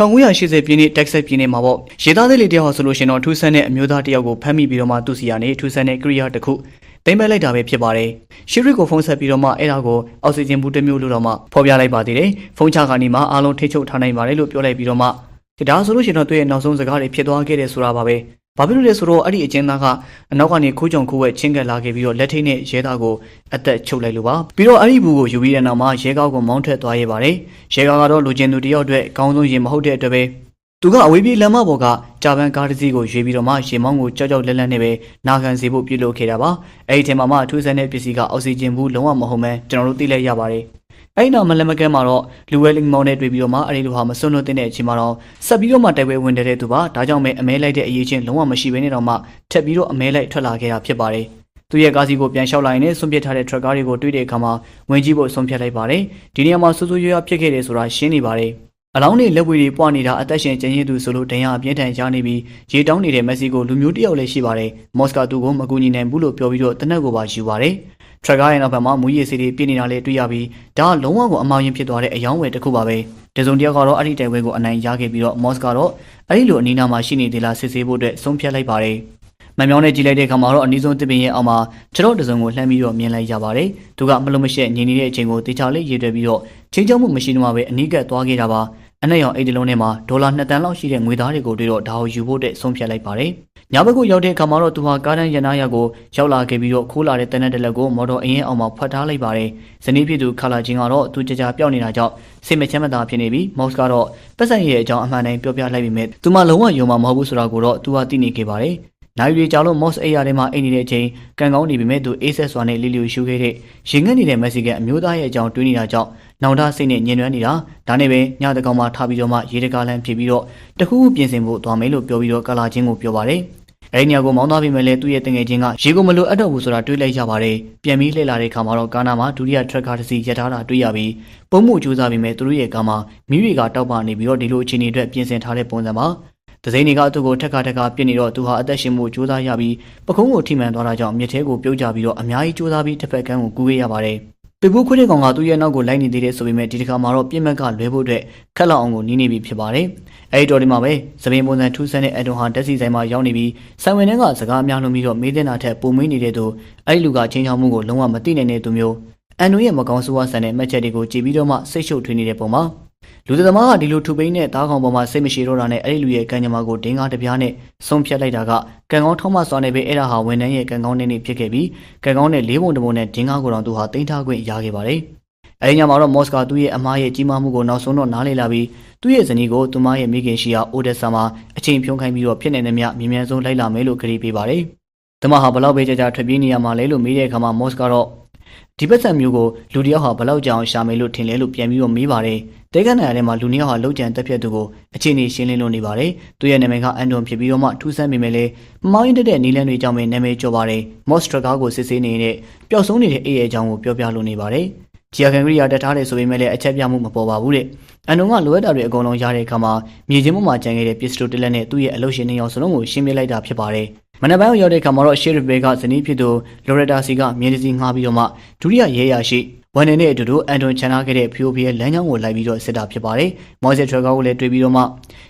1980ပြည့်နှစ်တက်ဆက်ပြည်နယ်မှာပေါ့ရေသားသေးလေးတယောက်ဟာဆိုလို့ရှင်တော့ထူးဆန်းတဲ့အမျိုးသားတယောက်ကိုဖမ်းမိပြီးတော့မှသူ့စီကနေထူးဆန်းတဲ့ကိရိယာတစ်ခုသိမ့်ပက်လိုက်တာပဲဖြစ်ပါတယ်ရှီရစ်ကိုဖုန်းဆက်ပြီးတော့မှအဲ့ဒါကိုအောက်ဆီဂျင်ဘူးတစ်မျိုးလို့တော့မှဖော်ပြလိုက်ပါသေးတယ်ဖုန်းချခါနေမှာအားလုံးထိချုပ်ထားနိုင်ပါတယ်လို့ပြောလိုက်ပြီးတော့မှဒါဆိုလို့ရှင်တော့သူ့ရဲ့နောက်ဆုံးစကားတွေဖြစ်သွားခဲ့တယ်ဆိုတာပါပဲ ဘာဖြစ်လို့လဲဆိုတော့အဲ့ဒီအကျဉ်းသားကအနောက်ကနေခိုးကြုံခိုးဝဲချင်းကပ်လာခဲ့ပြီးတော့လက်ထိတ်နဲ့ရဲသားကိုအသက်ချုပ်လိုက်လို့ပါပြီးတော့အဲ့ဒီဘူးကိုယူပြီးတဲ့နောက်မှာရဲကောက်ကိုမောင်းထွက်သွားရပါတယ်ရဲကောက်ကတော့လူချင်းသူတယောက်အတွက်အကောင်းဆုံးရင်မဟုတ်တဲ့အတွက်ပဲသူကအဝေးပြေးလမ်းမပေါ်ကကြာပန်းကားတစ်စီးကိုရွေးပြီးတော့မှရေမောင်းကိုကြောက်ကြောက်လက်လက်နဲ့ပဲနာခံစေဖို့ပြုလုပ်ခဲ့တာပါအဲ့ဒီထဲမှာမှအထူးဆန်းတဲ့ပစ္စည်းကအောက်ဆီဂျင်ဘူးလုံးဝမဟုတ်မှန်းကျွန်တော်တို့သိလိုက်ရပါတယ် အဲ့ဒီနောက်မလမကဲမှာတော့လူဝဲလင်းမောင်းနဲ့တွေ့ပြီးတော့မှအဲ့ဒီလိုဟာမစွန့်လွတ်တဲ့အချိန်မှာတော့ဆက်ပြီးတော့မှတိုက်ပွဲဝင်တဲ့သူပါဒါကြောင့်ပဲအမဲလိုက်တဲ့အရေးချင်းလုံးဝမရှိဘဲနဲ့တော့မှထက်ပြီးတော့အမဲလိုက်ထွက်လာခဲ့တာဖြစ်ပါတယ်သူရဲ့ကားစီကိုပြန်လျှောက်လာရင်လည်းဆွန့်ပစ်ထားတဲ့ထရက်ကားတွေကိုတွေ့တဲ့အခါမှာဝင်ကြည့်ဖို့ဆုံးဖြတ်လိုက်ပါတယ်ဒီနေရာမှာဆူဆူရွရွဖြစ်ခဲ့တယ်ဆိုတာရှင်းနေပါတယ်အလောင်းတွေလက်ဝဲတွေပွားနေတာအသက်ရှင်ကျန်ရည်သူဆိုလို့ဒဏ်ရာအပြင်းထန်ရနေပြီးရေတောင်းနေတဲ့မက်ဆီကိုလူမျိုးတစ်ယောက်လည်းရှိပါတယ်မော်စကာတူကိုမကူညီနိုင်ဘူးလို့ပြောပြီးတော့တနက်ကိုပါယူပါတယ် ထရက်ကားရဲ့နောက်ဘက်မှာမူရည်စီတွေပြည့်နေတာလေးတွေ့ရပြီးဒါကလုံးဝကိုအမောင်ရင်ဖြစ်သွားတဲ့အယောင်းဝယ်တစ်ခုပါပဲတစုံတယောက်ကတော့အဲ့ဒီတိုင်ဝဲကိုအနိုင်ရခဲ့ပြီးတော့မော့စ်ကတော့အဲ့ဒီလိုအနီးနားမှာရှိနေသေးလားစစ်ဆေးဖို့အတွက်ဆုံးဖြတ်လိုက်ပါတယ်မမြောင်းနဲ့ကြည့်လိုက်တဲ့အခါမှာတော့အနည်းဆုံးတစ်ပင်ရဲ့အောက်မှာခြေတော့တစုံကိုလှမ်းပြီးတော့မြင်လိုက်ရပါတယ်သူကမလုံးမရှက်ငြိမ်နေတဲ့အချိန်ကိုတေချာလေးရေတွယ်ပြီးတော့ချင်းချောင်းမှုမရှိတော့မှပဲအနီးကပ်သွားခဲ့တာပါအနက်ရောင်အိတ်တလုံးထဲမှာဒေါ်လာ2တန်းလောက်ရှိတဲ့ငွေသားတွေကိုတွေ့တော့ဒါကိုယူဖို့တဲ့ဆုံးဖြတ်လိုက်ပါတယ်။ ညဘက်ကိုရောက်တဲ့အခါမှာတော့သူဟာကားတန်းရနာရကိုရောက်လာခဲ့ပြီးတော့ခိုးလာတဲ့တနက်တလက်ကိုမော်တော်အရင်အောင်မှာဖွက်ထားလိုက်ပါတယ်။ဇနီးဖြစ်သူခလာချင်းကတော့သူကြကြပြောက်နေတာကြောင့်စိတ်မချမ်းမသာဖြစ်နေပြီးမော့စ်ကတော့ပတ်စံရဲ့အကြောင်းအမှန်တိုင်းပြောပြလိုက်ပြီးမြဲသူမှလုံးဝယုံမှာမဟုတ်ဘူးဆိုတာကိုတော့သူဟာသိနေခဲ့ပါတယ်။နိုင်ရီကြောင်လို့ Moss အိယာထဲမှာအိတ်နေတဲ့အချိန်ကန်ကောင်းနေပြီမဲ့သူ ASS စွာနဲ့လီလီကိုရှူခဲ့တဲ့ရင်ငတ်နေတဲ့မက်ဆီကန်အမျိုးသားရဲ့အကြောင်းတွေးနေတာကြောင့်နောင်တစိတ်နဲ့ညင်နွမ်းနေတာဒါနဲ့ပဲညတကောင်မှထားပြီးတော့မှရေတကားလန်းဖြစ်ပြီးတော့တခုခုပြင်ဆင်ဖို့သွားမယ်လို့ပြောပြီးတော့ကလာချင်းကိုပြောပါတယ် အဲဒီနေရာကိုမောင်းသားပြီးမဲ့လဲသူ့ရဲ့တငယ်ချင်းကရေကိုမလိုအပ်တော့ဘူးဆိုတာတွေးလိုက်ရပါတယ်ပြန်ပြီးလှည့်လာတဲ့ခါမှာတော့ကာနာမှာဒုတိယထရက်ကားတစ်စီးရထားတာတွေ့ရပြီးပုံမှုကြိုးစားပြီးမဲ့သူတို့ရဲ့ကားမှာမိရီကတောက်ပနေပြီးတော့ဒီလိုအခြေအနေအတွက်ပြင်ဆင်ထားတဲ့ပုံစံပါဒဇိန်တွေကသူ့ကိုထက်ကထက်ကပြစ်နေတော့သူဟာအသက်ရှင်မှုကြိုးစားရပြီးပခုံးကိုထိမှန်သွားတာကြောင့်မြစ်ထဲကိုပြုတ်ကျပြီးတော့အများကြီးကြိုးစားပြီးတစ်ဖက်ကန်းကိုကူးခဲ့ရပါတယ် ပေပူးခွေးတဲ့ကောင်ကသူ့ရဲ့နောက်ကိုလိုက်နေသေးတယ်ဆိုပေမဲ့ဒီတစ်ခါမှာတော့ပြစ်မှတ်ကလွဲဖို့အတွက်ခက်လောက်အောင်ကိုနီးနေပြီဖြစ်ပါတယ်။အဲဒီတော့ဒီမှာပဲသပင်ပုံစံထူးဆန်းတဲ့အဒွန်ဟာတက်စီဆိုင်မှာရောက်နေပြီးဆိုင်ဝင်ထဲကစကားအများလုံးပြီးတော့မေးတဲ့နာထက်ပုံမေးနေတဲ့သူအဲဒီလူကချင်းချောင်းမှုကိုလုံးဝမသိနိုင်တဲ့သူမျိုးအန်နိုရဲ့မကောင်းဆိုးဝါးဆန်တဲ့မှတ်ချက်တွေကိုကြည်ပြီးတော့မှစိတ်ရှုပ်ထွေးနေတဲ့ပုံမှာ လူသမားကဒီလိုထူပိန်းတဲ့သားကောင်ပေါ်မှာစိတ်မရှိတော့တာနဲ့အဲ့ဒီလူရဲ့ကံကြမ္မာကိုဒင်းကားတစ်ပြားနဲ့ဆုံးဖြတ်လိုက်တာကကံကောင်းထောက်မစွာနဲ့ပဲအဲ့ဒါဟာဝန်ထမ်းရဲ့ကံကောင်းနေနေဖြစ်ခဲ့ပြီးကံကောင်းတဲ့လေးပုံတစ်ပုံနဲ့ဒင်းကားကိုတော့သူဟာတင်ထားခွင့်ရခဲ့ပါတယ်။အဲဒီညမှာတော့မော့စကာသူ့ရဲ့အမားရဲ့ကြီးမားမှုကိုနောက်ဆုံးတော့နားလည်လာပြီးသူ့ရဲ့ဇနီးကိုသူမရဲ့မိခင်ရှိရာအိုဒက်ဆာမှာအချိန်ဖြုံးခိုင်းပြီးတော့ဖြစ်နေတဲ့မြမြင်မြန်ဆုံးလိုက်လာမယ်လို့ကြေပေးပါတယ်။တမဟာဘလောက်ပဲကြာကြာထွက်ပြေးနေရမှာလဲလို့မေးတဲ့အခါမှာမော့စကတော့ ဒီပတ်စံမျိုးကိုလူတယောက်ဟာဘလောက်ကြောင်ရှာမယ်လို့ထင်လဲလို့ပြန်ပြီးတော့မေးပါတယ်။တဲကနိုင်ရထဲမှာလူနှစ်ယောက်ဟာလောက်ကျန်တက်ဖြတ်သူကိုအခြေအနေရှင်းလင်းလို့နေပါတယ်။သူရဲ့နာမည်ကအန်ဒွန်ဖြစ်ပြီးတော့မှထူးဆန်းပေမဲ့လည်းမမောင်းရင်တက်တဲ့နီလန်းတွေကြောင့်ပဲနာမည်ကျော်ပါတယ်။မော့စထရကာကိုစစ်ဆေးနေတဲ့ပျောက်ဆုံးနေတဲ့အေးရဲ့အကြောင်းကိုပြောပြလို့နေပါတယ်။ဂျီယာကန်ဂရီယာတက်ထားတယ်ဆိုပေမဲ့လည်းအချက်ပြမှုမပေါ်ပါဘူးတဲ့အန်ဒွန်ကလိုအပ်တာတွေအကုန်လုံးရတဲ့အခါမှာမြေချင်းပေါ်မှာကျန်ခဲ့တဲ့ပစ္စတိုတလက်နဲ့သူ့ရဲ့အလုပ်ရှင်နှစ်ယောက်စလုံးကိုရှင်းပြလိုက်တာဖြစ်ပါတယ်။ မနက်ပိုင်းရောက်တဲ့အခါမှာတော့ရှေ့ရဘေကဇနီးဖြစ်သူလိုရတာစီကမြေတစီငှားပြီးတော့မှဒုတိယရဲရရှိဝန်နေနဲ့အတူတူအန်တွန်ချန်ထားခဲ့တဲ့ဖီယိုဖီရဲ့လမ်းကြောင်းကိုလိုက်ပြီးတော့စစ်တာဖြစ်ပါတယ်။မော်ဆက်ထရကာကိုလည်းတွေ့ပြီးတော့မှ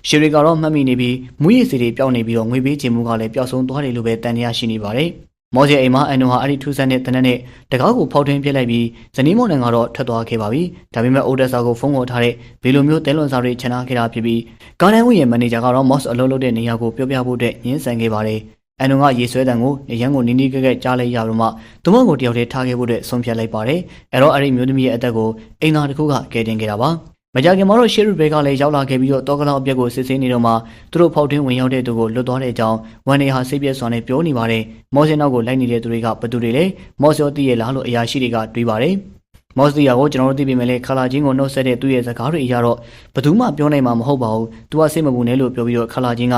ရှေရီကတော့မှတ်မိနေပြီးမူရည်စီတွေပျောက်နေပြီးတော့ငွေပေးခြင်းမှုကလည်းပျောက်ဆုံးသွားတယ်လို့ပဲတန်တရားရှိနေပါတယ်။မော်ဆက်အိမ်မှာအန်တွန်ဟာအဲ့ဒီထူးဆန်းတဲ့တနက်နဲ့တကားကိုဖောက်ထွင်းပြစ်လိုက်ပြီးဇနီးမောင်နှံကတော့ထွက်သွားခဲ့ပါပြီ။ဒါပေမဲ့အိုဒက်ဆာကိုဖုန်းခေါ်ထားတဲ့ဘီလိုမျိုးတဲလွန်စာတွေချန်ထားခဲ့တာဖြစ်ပြီးကာနန်ဝင်းရဲ့မန်နေဂျာကတော့မော့စ်အလုပ်လုပ်တဲ့နေရာကိုပြောပြဖို့အတွက်ညှင်းဆန်ခဲ့ပါတယ်။ အန်နုံကရေဆွဲတံကိုရန်ကိုနီးနီးကဲကဲကြားလိုက်ရတော့မှသူမကိုတယောက်တည်းထားခဲ့ဖို့အတွက်ဆုံးဖြတ်လိုက်ပါတယ်။အဲ့တော့အဲ့ဒီမျိုးသမီးရဲ့အသက်ကိုအိမ်သားတစ်ခုကကယ်တင်ခဲ့တာပါ။မကြခင်မှာတော့ရှေရူဘေကလည်းရောက်လာခဲ့ပြီးတော့တောကလောင်အပြက်ကိုစစ်ဆေးနေတော့မှသူတို့ဖောက်ထွင်းဝင်ရောက်တဲ့သူကိုလွတ်သွားတဲ့အကြောင်းဝန်နေဟာစိတ်ပြည့်စွာနဲ့ပြောနေပါတယ်။မော်စင်နောက်ကိုလိုက်နေတဲ့သူတွေကဘသူတွေလဲမော်စောတီရဲ့လားလို့အရာရှိတွေကတွေးပါတယ်။မော်စတီယာကိုကျွန်တော်တို့သိပြီမဲ့လေခလာချင်းကိုနှုတ်ဆက်တဲ့သူ့ရဲ့စကားတွေအရတော့ဘသူမှပြောနိုင်မှာမဟုတ်ပါဘူး။ तू ကစိတ်မပူနဲ့ လို့ပြောပြီးတော့ခလာချင်းက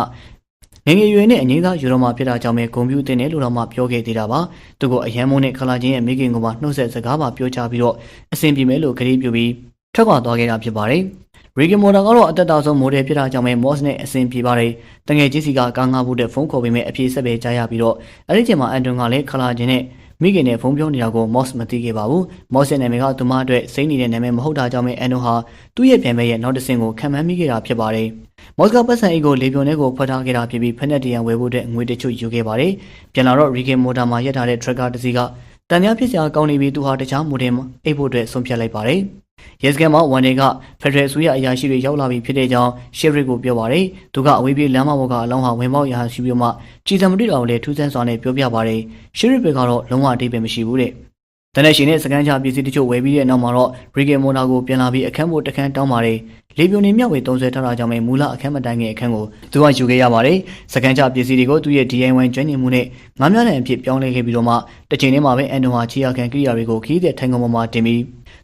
ငငယ်ရွယ်နဲ့အငိမ့်သားယူတော့မှဖြစ်တာကြောင့်ပဲဂုံပြူတင်တယ်လို့တော့မှပြောခဲ့သေးတာပါသူကအရန်မုန်းနဲ့ခလာချင်းရဲ့မိခင်ကမှနှုတ်ဆက်စကားပါပြောချပြီးတော့အဆင်ပြေမယ်လို့ကြေပြပြီးထွက်ခွာသွားခဲ့တာဖြစ်ပါတယ်ရီဂီမိုတာကတော့အသက်တာဆုံးမိုဒယ်ဖြစ်တာကြောင့်ပဲမော့စ်နဲ့အဆင်ပြေပါတယ်တငယ်ချင်းစီကကားငါးဖို့တဲ့ဖုန်းခေါ်ပေးမဲ့အပြေဆက်ပဲကြားရပြီးတော့အဲ့ဒီချိန်မှာအန်တွန်ကလည်းခလာချင်းနဲ့ မိခင်နဲ့ဖုန်းပြောနေတာကို Moss မသိခဲ့ပါဘူး။ Moss ရဲ့နာမည်ကသူမအတွက်စိမ့်နေတဲ့နာမည်မဟုတ်တာကြောင့်ပဲအန်နိုဟာသူ့ရဲ့ပြန်မဲ့ရဲ့နောက်တစ်ဆင့်ကိုခံမှန်းမိခဲ့တာဖြစ်ပါတယ်။ Moss ကပတ်စံအိတ်ကိုလေပြွန်ထဲကိုဖွက်ထားခဲ့တာဖြစ်ပြီးဖက်နဲ့တရံဝယ်ဖို့အတွက်ငွေတချို့ယူခဲ့ပါတယ်။ပြန်လာတော့ Ricky Motor မှာရက်ထားတဲ့ tracker တစ်စီးက တန်များဖြစ်စရာကောင်းနေပြီးသူဟာတခြားမိုဒယ်မှာအိတ်ဖို့အတွက်ဆုံးဖြတ်လိုက်ပါတယ်။ရဲစခန်းမှာဝန်တွေကဖက်ဒရယ်ဆိုရအရာရှိတွေရောက်လာပြီဖြစ်တဲ့ကြောင်းရှယ်ရစ်ကိုပြောပါတယ်။သူကအဝေးပြေးလမ်းမပေါ်ကအလောင်းဟာဝင်ပေါက်ရဟရှိပြီးမှကြည်စံမတိတော်လည်းထူးဆန်းစွာနဲ့ပြောပြပါတယ်။ရှယ်ရစ်ဘက်ကတော့လုံးဝအတိတ်ပဲမရှိဘူးတဲ့။တနက်ရှင်နဲ့စကန်ချပစ္စည်းတချို့ဝယ်ပြီးတဲ့နောက်မှာတော့ရီဂင်မိုနာကိုပြန်လာပြီးအခန်းပေါ်တခန်းတောင်းပါတယ်။ လေပြိုနေမြောက်ဝေ30ထားတာကြောင့်ပဲမူလအခန်းမတိုင်ခင်အခန်းကိုသူကယူခဲ့ရပါတယ်။စကန်ချပစ္စည်းတွေကိုသူ့ရဲ့ DIY ကျွမ်းကျင်မှုနဲ့ငါးများတဲ့အဖြစ်ပြောင်းလဲခဲ့ပြီးတော့မှတစ်ချိန်တည်းမှာပဲအန်တိုဟာချီယာကန်ကိရိယာတွေကိုခီးတဲ့ထိုင်ကုန်ပေါ်မှာတင်ပြီး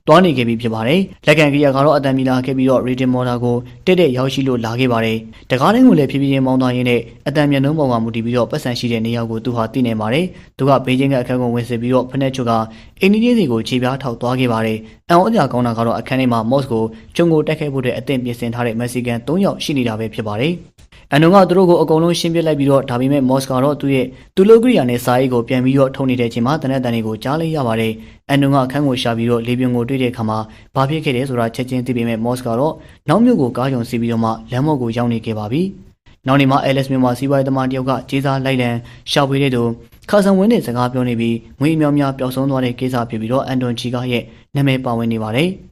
တွားနေခဲ့ပြီးဖြစ်ပါတယ်။လက်ကန်ကိရိယာကတော့အတန်မီလာခဲ့ပြီးတော့ Reading Motor ကိုတက်တဲ့ရောက်ရှိလို့လာခဲ့ပါတယ်။တကားတိုင်းကိုလည်းဖြည်းဖြည်းချင်းမောင်းသွားရင်းနဲ့အတန်မြန်နှုံးပေါ်ကမူတည်ပြီးတော့ပတ်စံရှိတဲ့နေရာကိုသူဟာသိနေပါတယ်။သူကဘေးချင်းကအခန်းကိုဝင်စစ်ပြီးတော့ဖက်နှက်ချုပ်ကအင်းကြီးကြီးစီကိုခြေပြားထောက်သွားခဲ့ပါတယ်။အန်ဩကြာကောင်းတာကတော့အခန်းထဲမှာ Moss ကိုကျုံကိုတက်ခဲ့ဖို့အတွက်အသင့်ပြင်ဆင်ထားတဲ့ Mexican ၃ယောက်ရှိနေတာပဲဖြစ်ပါတယ်။ အန်နုံကသူတို့ကိုအကုန်လုံးရှင်းပြလိုက်ပြီးတော့ဒါပေမဲ့မော့စကတော့သူ့ရဲ့သူလိုကရိယာနဲ့စာရေးကိုပြန်ပြီးတော့ထုံနေတဲ့အချိန်မှာတနက်တန်တွေကိုကြားလိုက်ရပါတယ်။အန်နုံကအခန်းကိုရှာပြီးတော့လေပြွန်ကိုတွေ့တဲ့အခါမှာဘာဖြစ်ခဲ့တယ်ဆိုတာချက်ချင်းသိပေမဲ့မော့စကတော့နောက်မြို့ကိုကားယုံစီပြီးတော့မှလမ်းမော့ကိုရောက်နေခဲ့ပါပြီ။နောက်နေမှာအဲလက်စ်မြို့မှာစီးပွားရေးသမားတယောက်ကကြေးစားလိုက်လံရှာဖွေတဲ့သူခါဆန်ဝင်းနဲ့စကားပြောနေပြီးငွေအများများပျောက်ဆုံးသွားတဲ့ကိစ္စဖြစ်ပြီးတော့အန်တွန်ချီကရဲ့နာမည်ပါဝင်နေပါတယ်။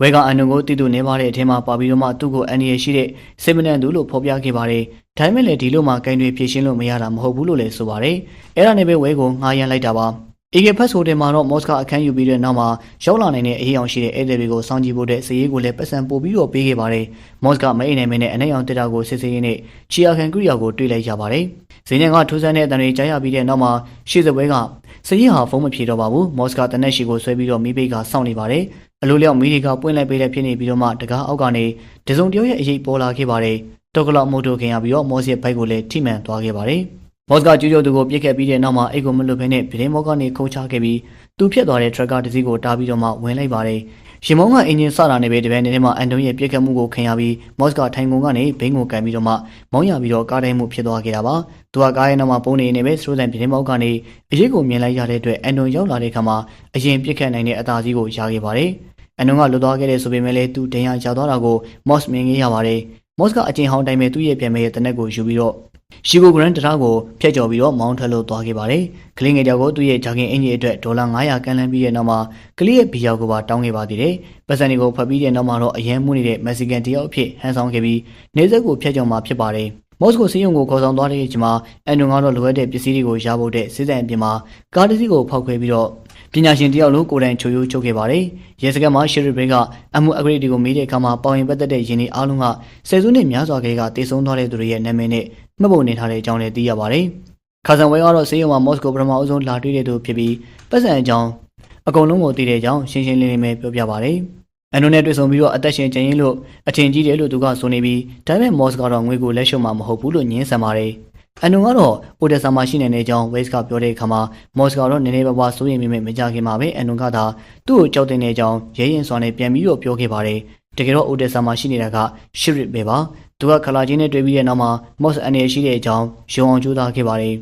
ဝဲကအန်နုံကိုတည်သူနေပါတဲ့အထင်းမှာပါပြီးတော့မှသူ့ကိုအန်ရီရှိတဲ့စိတ်မနှံသူလို့ဖော်ပြခဲ့ပါတယ်။ဒါပေမဲ့လည်းဒီလိုမှဂိုင်းတွေဖြည့်ရှင်းလို့မရတာမဟုတ်ဘူးလို့လည်းဆိုပါတယ်။အဲ့ဒါနဲ့ပဲဝဲကိုငှားရမ်းလိုက်တာပါ။အေဂေဖတ်ဆိုတဲ့မှာတော့မော့စကအခန်းယူပြီးတဲ့နောက်မှာရောက်လာနိုင်တဲ့အရေးအောင်ရှိတဲ့ဧည့်သည်တွေကိုစောင့်ကြည့်ဖို့တဲ့စည်ရေးကိုလည်းပတ်စံပို့ပြီးတော့ပေးခဲ့ပါတယ်။မော့စကမအိမ်နိုင်မင်းနဲ့အနိုင်အောင်တက်တာကိုစစ်ဆေးရင်းနဲ့ချီယာခံကိရိယာကိုတွေ့လိုက်ရပါတယ်။ဇင်းညံကထူးဆန်းတဲ့အတန်တွေကြားရပြီးတဲ့နောက်မှာရှေ့စပွဲကစည်ရေးဟာဖုန်းမဖြေတော့ပါဘူး။မော့စကတနက်ရှိကိုဆွဲပြီးတော့မိဘိတ်ကစောင့်နေပါတယ်။ အလိုလျောက်မီဒီကပွင့်လိုက်ပေးတဲ့ဖြစ်နေပြီးတော့မှတကားအောက်ကနေဒဇုံတယောက်ရဲ့အရေးပေါ်လာခဲ့ပါတယ်တောက်ကလောက်မို့တိုခင်ရပြီးတော့မော့စ်ရဲ့ဘိုက်ကိုလည်းထိမှန်သွားခဲ့ပါတယ်မော့စ်ကကျူးကျော်သူကိုပြစ်ခဲ့ပြီးတဲ့နောက်မှာအိတ်ကိုမလွတ်ဘဲနဲ့ပြည်မော့ကနေခုံချခဲ့ပြီးသူဖြစ်သွားတဲ့ထရက်ကာတစ်စီးကိုတားပြီးတော့မှဝင်လိုက်ပါတယ် ရှင်မောင်းကအင်ဂျင်စတာနေပဲတပည့်နေထဲမှာအန်တုံရဲ့ပြစ်ခတ်မှုကိုခံရပြီးမော့စ်ကထိုင်ကုန်ကနေဘိန်းကိုကန်ပြီးတော့မှမောင်းရပြီးတော့ကားတိုင်းမှုဖြစ်သွားခဲ့တာပါ။သူကကားရဲ့နောက်မှာပုံနေနေပဲစတိုးတန်ပြည်မောက်ကနေအရေးကိုမြင်လိုက်ရတဲ့အတွက်အန်တုံရောက်လာတဲ့အခါမှာအရင်ပြစ်ခတ်နိုင်တဲ့အသာစီးကိုရခဲ့ပါတယ်။အနုံကလွတ်သွားခဲ့တဲ့ဆိုပေမဲ့လည်းသူဒဏ်ရာရောက်သွားတာကိုမော့စ်မြင်ခဲ့ရပါတယ်မော့စ်ကအချင်းဟောင်းတိုင်းမဲ့သူ့ရဲ့ပြန်မဲ့ရဲ့တနက်ကိုယူပြီးတော့ ရှီကိုဂရန်တရာကိုဖျက်ကျော်ပြီးတော့မောင်းထွက်လို့သွားခဲ့ပါတယ်ကလေးငယ်တယောက်ကိုသူ့ရဲ့ဂျာကင်အင်ဂျီအတွက်ဒေါ်လာ900ကန်လန်းပြီးတဲ့နောက်မှာကလေးရဲ့ဘီယောက်ကိုပါတောင်းခဲ့ပါသေးတယ်ပတ်စံတွေကိုဖတ်ပြီးတဲ့နောက်မှာတော့အရန်မှုနေတဲ့မက္ဆီကန်တယောက်အဖြစ်ဟန်ဆောင်ခဲ့ပြီးနေဆက်ကိုဖျက်ကျော်မှာဖြစ်ပါတယ်မော့စကိုစီးရုံကိုခေါ်ဆောင်သွားတဲ့အချိန်မှာအန်နုံကတော့လိုအပ်တဲ့ပစ္စည်းတွေကိုရဖို့တဲ့စစ်တပ်အပြင်မှာကားတစ်စီးကိုဖောက်ခွဲပြီးတော့ပညာရှင်တယောက်လိုကိုယ်တိုင်ချိုယိုးချုပ်ခဲ့ပါတယ်။ရဲစခန်းမှာရှယ်ရီဘရိတ်ကအမှုအဂရိတ်တွေကိုမေးတဲ့အခါမှာပေါင်ရင်ပတ်သက်တဲ့ယင်းတွေအားလုံးကဆယ်စုနှစ်များစွာခက်ကတည်ဆုံသွားတဲ့သူတွေရဲ့နာမည်နဲ့ မှတ်ပုံနေထားတဲ့အကြောင်းလည်းသိရပါတယ်။ခါဆန်ဝဲကတော့စေယုံမှာမော့စကိုပထမအဆုံးလာတွေ့တဲ့သူဖြစ်ပြီးပတ်စံအကြောင်းအကုန်လုံးကိုသိတဲ့အကြောင်းရှင်းရှင်းလင်းလင်းပဲပြောပြပါတယ်။အန်နိုနဲ့တွေ့ဆုံပြီးတော့အသက်ရှင်ကျန်ရင်လို့အထင်ကြီးတယ်လို့သူကဆိုနေပြီးဒါပေမဲ့မော့စ်ကတော့ငွေကိုလက်ရှုံမှာမဟုတ်ဘူးလို့ညင်းဆန်ပါတယ်။အန်နုံကတော့အိုဒက်ဆာမှာရှိနေတဲ့အကြောင်းဝေ့စ်ကပြောတဲ့အခါမှာမော့စကတော့နည်းနည်းပါးပါးစိုးရိမ်မိမဲ့မကြခင်မှာပဲအန်နုံကသာသူ့ကိုကြောက်တဲ့အကြောင်းရဲရင်စွာနဲ့ပြန်ပြီးတော့ပြောခဲ့ပါတယ်တကယ်တော့အိုဒက်ဆာမှာရှိနေတာကရှစ်ရစ်ပဲပါ သူကခလာချင်းနဲ့တွေ့ပြီးတဲ့နောက်မှာမော့စ်အနေရှိတဲ့အကြောင်းရုံအောင်ကြိုးစားခဲ့ပါတယ်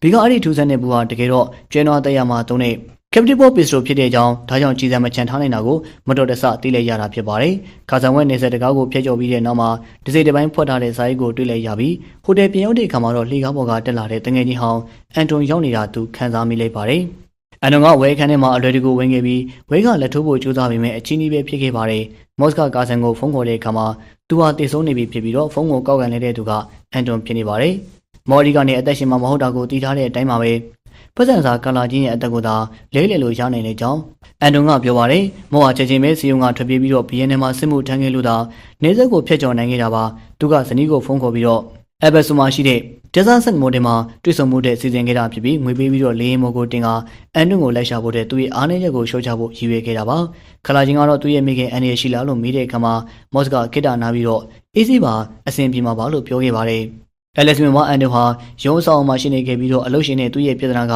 ဘီကအဲ့ဒီထူးဆန်းတဲ့ဘူဟာတကယ်တော့ကျွဲနွားတက်ရမှာတုံးတဲ့ Captain Bob Pistol ဖြစ်တဲ့အကြောင်းဒါကြောင့်ကြည်စံမချန်ထားနိုင်တာကိုမတော်တဆသိလိုက်ရတာဖြစ်ပါတယ်။ခါဆန်ဝဲနေဆက်တကားကိုဖျက်ကျော်ပြီးတဲ့နောက်မှာဒီစိတ်တစ်ပိုင်းဖွက်ထားတဲ့ဇာတ်ကိုတွေ့လိုက်ရပြီးဟိုတယ်ပြန်ရောက်တဲ့အခါမှာတော့လှေကားပေါ်ကတက်လာတဲ့တငယ်ချင်းဟောင်းအန်တွန်ရောက်နေတာသူခန်းစားမိလိုက်ပါတယ်။ အန်တွန်ကဝဲခန်းထဲမှာအလွယ်တကူဝင်ခဲ့ပြီးဝဲကလက်ထိုးဖို့ကြိုးစားပေမဲ့အချင်းကြီးပဲဖြစ်ခဲ့ပါတယ်။မော့စကကာဆန်ကိုဖုန်းခေါ်တဲ့အခါမှာသူဟာတည်ဆုံးနေပြီဖြစ်ပြီးတော့ဖုန်းကိုကောက်ကန်နေတဲ့သူကအန်တွန်ဖြစ်နေပါတယ်။မော်ဒီကနေအသက်ရှင်မှာမဟုတ်တာကိုသိထားတဲ့အတိုင်းပါပဲ။ပတ်စံစာကာလာချင်းရဲ့အသက်ကိုသာလဲလှယ်လို့ရနိုင်တဲ့ကြောင်းအန်တုံကပြောပါတယ်မောဟာချက်ချင်းပဲစီယုံကထွက်ပြေးပြီးတော့ဘီယန်နယ်မှာစစ်မှုထမ်းခဲ့လို့သာနေဆက်ကိုဖျက်ချော်နိုင်ခဲ့တာပါသူကဇနီးကိုဖုန်းခေါ်ပြီးတော့ အဘက်ဆူမှာရှိတဲ့ဒဇန်ဆက်မိုတယ်မှာတွေ့ဆုံမှုတဲ့စီစဉ်ခဲ့တာဖြစ်ပြီးငွေပေးပြီးတော့လေရင်မိုကိုတင်ကအန်တုံကိုလိုက်ရှာဖို့တဲ့သူရဲ့အားနည်းချက်ကိုရှော့ချဖို့ရည်ရွယ်ခဲ့တာပါခလာချင်းကတော့သူ့ရဲ့မိခင်အန်ရရှိလာလို့မေးတဲ့အခါမှာမော့စကကိတာနာပြီးတော့အေးစီပါအဆင်ပြေမှာပါလို့ပြောခဲ့ပါတယ်အဲလက်စ်မင်ဝါအန်ဒိုဟာရုံးဆောင်မှာရှိနေခဲ့ပြီးတော့အလုပ်ရှင်နဲ့သူ့ရဲ့ပြဿနာက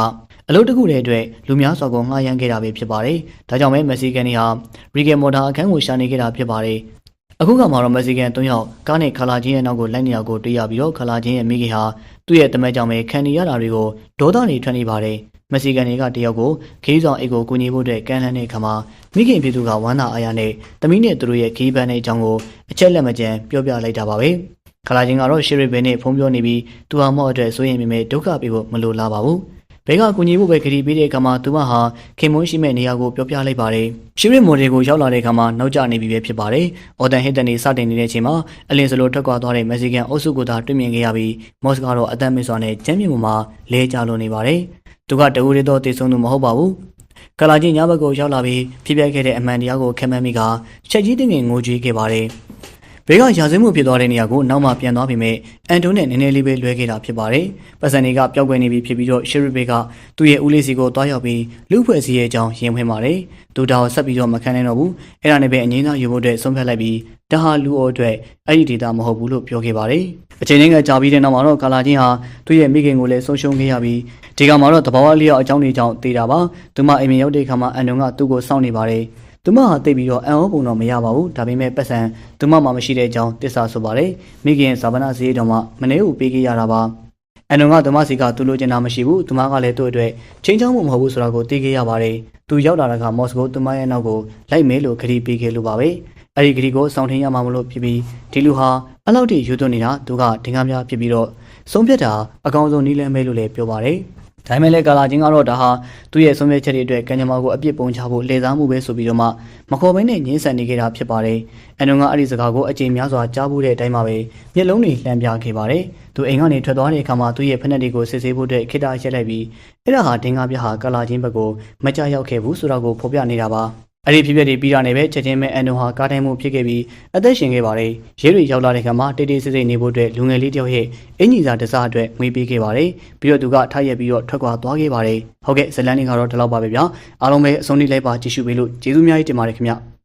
အလုပ်တစ်ခုတည်းအတွက်လူများစွာကိုငှားရမ်းခဲ့တာပဲဖြစ်ပါတယ်။ဒါကြောင့်ပဲမက်ဆီကန်တွေဟာရီဂယ်မော်တာအခန်းကိုရှာနေခဲ့တာဖြစ်ပါတယ်။ အခုကမှတော့မက်ဆီကန်၃ယောက်ကားနဲ့ခလာချင်းရဲ့နောက်ကိုလိုက်နေရကိုတွေ့ရပြီးတော့ခလာချင်းရဲ့မိခင်ဟာသူ့ရဲ့တမက်ကြောင့်ပဲခံနေရတာတွေကိုဒေါသတွေထွက်နေပါတယ်။မက်ဆီကန်တွေကတယောက်ကိုခီးဆောင်အိတ်ကိုကူညီဖို့အတွက်ကန်လှမ်းတဲ့အခါမှာမိခင်ဖြစ်သူကဝမ်းသာအားရနဲ့တမီးနဲ့သူတို့ရဲ့ခီးပန်းတဲ့အကြောင်းကိုအချက်လက်မကျန်ပြောပြလိုက်တာပါပဲခလာချင်းကတော့ရှီရစ်ဘဲနဲ့ဖုန်းပြောနေပြီးသူဟာမော့အတွက်စိုးရင်မိမဲ့ဒုက္ခပေးဖို့မလိုလားပါဘူး ဘဲကကူညီဖို့ပဲခရီးပေးတဲ့အခါမှာသူမဟာခင်မွန်းရှိမဲ့နေရာကိုပြောပြလိုက်ပါတယ်။ရှီရစ်မိုဒေကိုရောက်လာတဲ့အခါမှာနောက်ကျနေပြီပဲဖြစ်ပါတယ်။အော်တန်ဟစ်တန်နေစတင်နေတဲ့အချိန်မှာအလင်းစလိုထွက်ခွာသွားတဲ့မက္ဆီကန်အုပ်စုကိုသာတွေ့မြင်ခဲ့ရပြီးမော့စကတော့အသက်မစ်စွာနဲ့ကျမ်းမြေပေါ်မှာလဲကျလွန်နေပါတယ်။သူကတအူရီတော့တည်ဆုံသူမဟုတ်ပါဘူး။ကလာချင်းညဘက်ကိုရောက်လာပြီးဖြစ်ပျက်ခဲ့တဲ့အမှန်တရားကိုခံမှန်းမိကချက်ကြီးတင်ငင်ငိုကြွေးခဲ့ပါတယ်။ ဘေးကရာဇဝမှုဖြစ်သွားတဲ့နေရာကိုနောက်မှပြန်သွားပြီမဲ့အန်တိုနဲ့နည်းနည်းလေးပဲလွဲခဲ့တာဖြစ်ပါတယ်။ပတ်စံတွေကပျောက်ကွယ်နေပြီဖြစ်ပြီးတော့ရှယ်ရီဘေကသူ့ရဲ့ဦးလေးစီကိုတွားရောက်ပြီးလူဖွဲ့စည်းရဲ့အကြောင်းရင်ဖွင့်ပါတယ်။သူတောင်ဆက်ပြီးတော့မခံနိုင်တော့ဘူး။အဲ့ဒါနဲ့ပဲအငိမ့်သားယူဖို့အတွက်ဆုံးဖြတ်လိုက်ပြီးတဟာလူအိုအတွက်အဲ့ဒီဒေတာမဟုတ်ဘူးလို့ပြောခဲ့ပါတယ်။အချိန်ချင်းကကြာပြီးတဲ့နောက်မှာတော့ကာလာချင်းဟာသူ့ရဲ့မိခင်ကိုလည်းဆုံးရှုံးခဲ့ရပြီးဒီကမှာတော့တဘာဝလျောက်အကြောင်းတွေကြောင့်တေးတာပါ။သူမအိမ်မရောက်တဲ့အခါမှာအန်တိုကသူ့ကိုစောင့်နေပါတယ်။ သူမဟာတိတ်ပြီးတော့အံ့ဩပုံတော့မရပါဘူးဒါပေမဲ့ပတ်စံသူမမှမရှိတဲ့အကြောင်းတစ္ဆာဆိုပါတယ်မိခင်ဇာဗနာစည်းတော်မှမနေဘူးပေးခဲ့ရတာပါအန်နုံကသူမစီကသူလိုချင်တာမရှိဘူးသူမကလည်းသူ့အတွက်ချင်းချောင်းမှုမဟုတ်ဘူးဆိုတာကိုသိခဲ့ရပါတယ်သူရောက်လာတာကမော်စကိုသူမရဲ့နောက်ကိုလိုက်မဲလို့ခရီးပေးခဲ့လို့ပါပဲအဲ့ဒီခရီးကိုဆောင်ထင်းရမှာမလို့ဖြစ်ပြီးဒီလူဟာအဲ့လောက်ထိယူသွနေတာသူကဒင်္ဂါများဖြစ်ပြီးတော့ဆုံးဖြတ်တာအကောင်းဆုံးနီးလန်းမဲလို့လည်းပြောပါတယ် ဒါပေမဲ့လည်းကာလာချင်းကတော့ဒါဟာသူ့ရဲ့ဆုံးဖြတ်ချက်တွေအတွက်ကံကြမ္မာကိုအပြစ်ပုံချဖို့လှည့်စားမှုပဲဆိုပြီးတော့မှမခေါ်ဘဲနဲ့ညှင်းဆန်နေခဲ့တာဖြစ်ပါတယ်။အန်နုံကအဲ့ဒီစကားကိုအကြိမ်များစွာကြားဘူးတဲ့အတိုင်းမှာပဲမျက်လုံးတွေလှမ်းပြခဲ့ပါတယ်။သူအိမ်ကနေထွက်သွားတဲ့အခါမှာသူ့ရဲ့ဖက်နှက်တွေကိုစစ်ဆေးဖို့အတွက်ခိတ္တရက်လိုက်ပြီးအဲ့ဒါဟာဒင်္ဂါပြဟာကာလာချင်းဘက်ကိုမကြရောက်ခဲ့ဘူးဆိုတာကိုဖော်ပြနေတာပါ။ အဲ့ဒီဖြစ်ပျက်တွေပြီးတာနဲ့ပဲချက်ချင်းပဲအန်နိုဟာကားတိုင်းမှုဖြစ်ခဲ့ပြီးအသက်ရှင်ခဲ့ပါတယ်။ရဲတွေရောက်လာတဲ့ခါမှာတေးတေးစစ်စစ်နေဖို့အတွက်လူငယ်လေးတယောက်ရဲ့အင်ကြီးစာတစားအတွက်ငွေပေးခဲ့ပါတယ်။ပြီးတော့သူကထားရက်ပြီးတော့ထွက်ခွာသွားခဲ့ပါတယ်။ဟုတ်ကဲ့ဇလန်နေကတော့ဒီလောက်ပါပဲဗျာ။အားလုံးပဲအဆုံးထိလိုက်ပါကြည့်ရှုပေးလို့ကျေးဇူးများကြီးတင်ပါတယ်ခင်ဗျ။